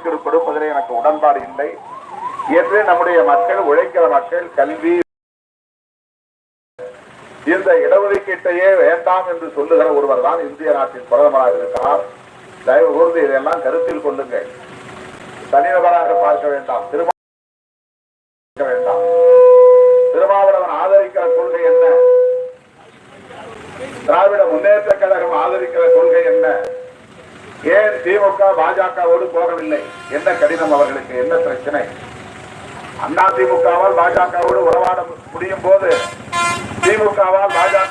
இடஒதுக்கீடு கொடுப்பதிலே எனக்கு உடன்பாடு இல்லை. என்று நம்முடைய மக்கள் உழைக்கிற மக்கள் கல்வி இந்த இடஒதுக்கீட்டையே வேண்டாம் என்று சொல்லுகிற ஒருவர் தான் இந்திய நாட்டின் பிரதமராக இருக்கிறார். தயவு கூர்ந்து இதெல்லாம் கருத்தில் கொள்ளுங்கள். தனிநபராக பார்க்க வேண்டாம். திரும்ப வேண்டாம். திருமாவளவன் ஆதரிக்கிற கொள்கை என்ன? திராவிட முன்னேற்ற கழகம் ஆதரிக்கிற கொள்கை என்ன? ஏன் திமுக பாஜகவோடு போகவில்லை? என்ன கடினம் அவர்களுக்கு? என்ன பிரச்சனை? அண்ணா திமுகவால் பாஜகவோடு உறவாட முடியும் போது திமுகவால் பாஜக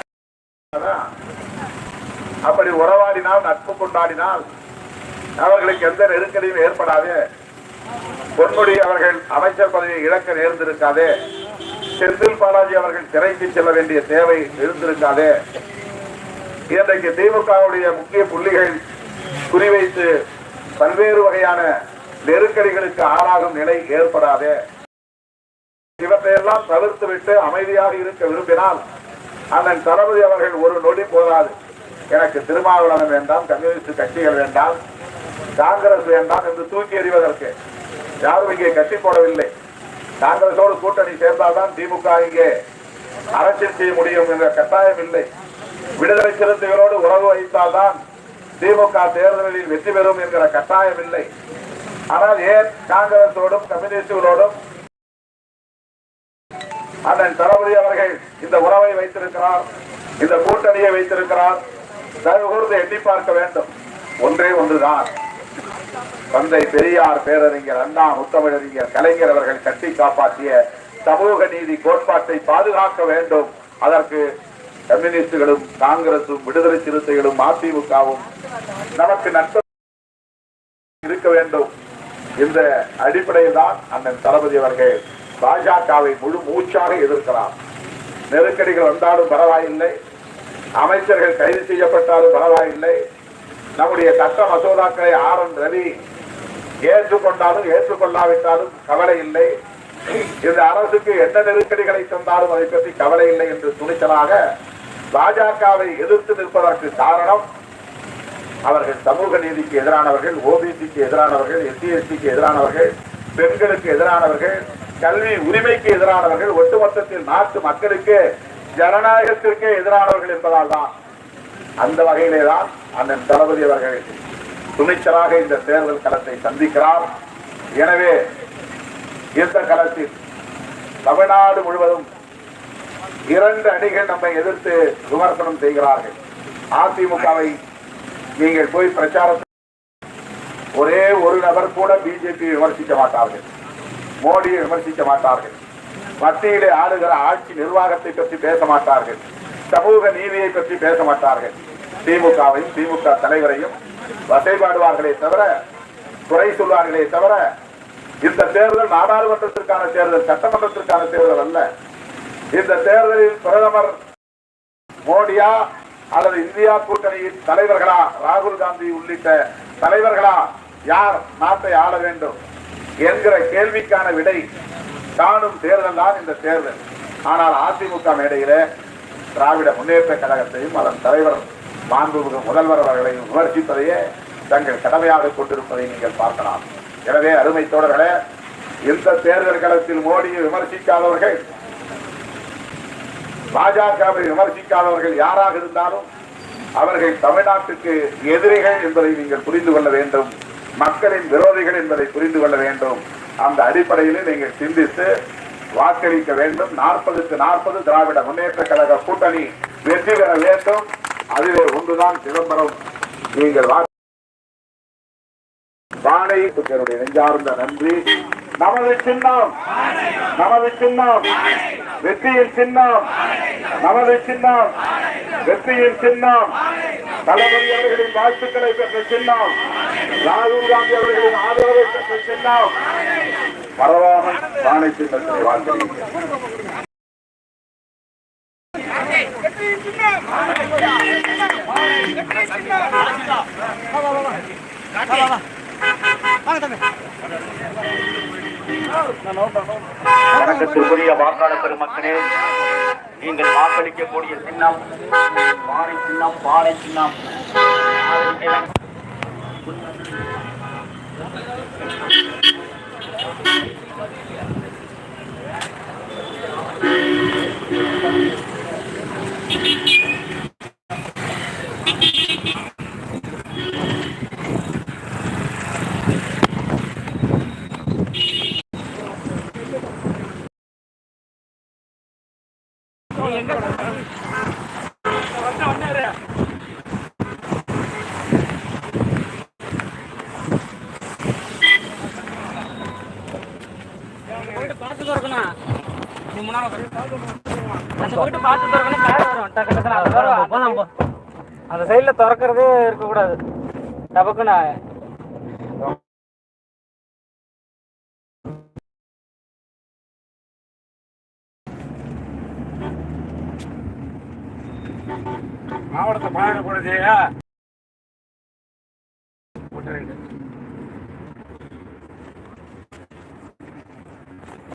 அப்படி உறவாடினால் நட்பு கொண்டாடினால் அவர்களுக்கு எந்த நெருக்கடியும் ஏற்படாது. பொன்முடி அவர்கள் அமைச்சர் பதவியை இழக்க நேர்ந்திருக்காதே. செந்தில் பாலாஜி அவர்கள் சிறைக்கு செல்ல வேண்டிய தேவை இருந்திருக்காதே. இன்றைக்கு திமுகவுடைய முக்கிய புள்ளிகள் குறிவைத்து பல்வேறு வகையான நெருக்கடிகளுக்கு ஆளாகும் நிலை ஏற்படாதே. இவற்றையெல்லாம் தவிர்த்து விட்டு அமைதியாக இருக்க விரும்பினால் அண்ணன் தளபதி அவர்கள் ஒரு நொடி போதாது. எனக்கு திருமாவளவன் வேண்டாம் கம்யூனிஸ்ட் கட்சிகள் வேண்டாம் காங்கிரஸ் வேண்டாம் என்று தூக்கி எறிவதற்கு யாரும் இங்கே கட்டி போடவில்லை. காங்கிரஸோடு கூட்டணி சேர்ந்தால்தான் திமுக இங்கே அரசியல் செய்ய முடியும் என்ற கட்டாயம் இல்லை. விடுதலை சிறுத்தைகளோடு உறவு வைத்தால்தான் திமுக தேர்தலில் வெற்றி பெறும் என்கிற கட்டாயம் இல்லை. ஆனால் ஏன் காங்கிரஸோடும் கம்யூனிஸ்டுகளோடும் அண்ணன் தளபதி அவர்கள் இந்த உறவை வைத்திருக்கிறார் இந்த கூட்டணியை வைத்திருக்கிறார் தயவு எண்ணி பார்க்க வேண்டும். ஒன்றே ஒன்றுதான். தந்தை பெரியார் பேரறிஞர் அண்ணா முத்தமிழறிஞர் கலைஞர் அவர்கள் கட்டி காப்பாற்றிய சமூக நீதி கோட்பாட்டை பாதுகாக்க வேண்டும். அதற்கு கம்யூனிஸ்டுகளும் காங்கிரசும் விடுதலை சிறுத்தைகளும் அதிமுகவும் நமக்கு நட்பு இருக்க வேண்டும். இந்த அடிப்படையில் தான் அண்ணன் தளபதி அவர்கள் பாஜகவை முழு மூச்சாக எதிர்க்கிறார். நெருக்கடிகள் வந்தாலும் பரவாயில்லை. அமைச்சர்கள் கைது செய்யப்பட்டாலும் பரவாயில்லை. நம்முடைய சட்ட மசோதாக்களை ஆர் என் ரவி ஏற்றுக்கொண்டாலும் ஏற்றுக்கொள்ளாவிட்டாலும் கவலை இல்லை. இந்த அரசுக்கு என்ன நெருக்கடிகளை தந்தாலும் அதை பற்றி கவலை இல்லை என்று துணிச்சலாக பாஜகவை எதிர்த்து நிற்பதற்கு காரணம் அவர்கள் சமூக நீதிக்கு எதிரானவர்கள் ஓபிசிக்கு எதிரானவர்கள் எஸ்சி எஸ்டிக்கு எதிரானவர்கள் பெண்களுக்கு எதிரானவர்கள் கல்வி உரிமைக்கு எதிரானவர்கள் ஒட்டுமொத்தத்தில் நாட்டு மக்களுக்கு ஜனநாயகத்திற்கே எதிரானவர்கள் என்பதால் தான் அந்த வகையிலே தான் அண்ணன் தளபதி அவர்கள் துணிச்சலாக இந்த தேர்தல் களத்தை சந்திக்கிறார். எனவே இந்த களத்தில் தமிழ்நாடு முழுவதும் இரண்டு அணிகள் நம்மை எதிர்த்து விமர்சனம் செய்கிறார்கள். அதிமுகவை நீங்கள் போய் பிரச்சாரம் ஒரே ஒரு நபர் கூட பிஜேபி விமர்சிக்க மாட்டார்கள். மோடியை விமர்சிக்க மாட்டார்கள். மத்தியிலே ஆளுகிற ஆட்சி நிர்வாகத்தை பற்றி பேச மாட்டார்கள். சமூக நீதியை பற்றி பேச மாட்டார்கள். திமுகவையும் திமுக தலைவரையும் வசைபாடுவார்களே தவிர குறை சொல்வார்களே தவிர இந்த தேர்தல் நாடாளுமன்றத்திற்கான தேர்தல் சட்டமன்றத்திற்கான தேர்தல் அல்ல. இந்த தேர்தலில் பிரதமர் மோடியா அல்லது இந்தியா கூட்டணியின் தலைவர்களா? ராகுல் காந்தி உள்ளிட்ட தலைவர்களா? யார் நாட்டை ஆள வேண்டும் என்கிற கேள்விக்கான விடை காணும் தேர்தல் தான் இந்த தேர்தல். ஆனால் அதிமுக மேடையில திராவிட முன்னேற்ற கழகத்தையும் அதன் தலைவர் மாண்புமிகு முதல்வர் அவர்களையும் விமர்சிப்பதையே தங்கள் கடமையாக கொண்டிருப்பதை நீங்கள் பார்க்கலாம். எனவே அருமை தோழர்களே இந்த தேர்தல் களத்தில் மோடியை விமர்சிக்காதவர்கள் பாஜகவை விமர்சிக்காதவர்கள் யாராக இருந்தாலும் அவர்கள் தமிழ்நாட்டுக்கு எதிரிகள் என்பதை நீங்கள் புரிந்து கொள்ள வேண்டும் மக்களின் விரோதிகள் என்பதை புரிந்து கொள்ள வேண்டும். அந்த அடிப்படையில் நீங்கள் சிந்தித்து வாக்களிக்க வேண்டும். நாற்பதுக்கு நாற்பது திராவிட முன்னேற்ற கழக கூட்டணி வெற்றி பெற வேண்டும். அதிலே ஒன்றுதான் சிதம்பரம். நீங்கள் வானை நெஞ்சார்ந்த நன்றி. நமது சின்னம். நமது சின்னம். வெற்றியின் சின்னம். நமது சின்னம். வெற்றியின் சின்னம். தளபதி அவர்களின் வாழ்த்துக்களை பெற்ற சின்னம். ராகுல் காந்தி அவர்களின் ஆதரவை பெற்ற சின்னம். பரவாமல் வானை சின்னத்தை வாழ்த்துகிறேன். வணக்கத்திற்குரிய வாக்காளர் பெருமக்களே நீங்கள் வாக்களிக்கக்கூடிய சின்னம் பாறை சின்னம் பாறை சின்னம். போயிட்டு திறக்கணும் நீ முன்னால அந்த போயிட்டு பார்த்து திறக்கணும் கார் வரும். டக்கு டக்குன்னு அந்த சைடில் திறக்கிறதே இருக்கக்கூடாது. டபக்குன்னு மாவட்டத்தை பாழக்கூடாது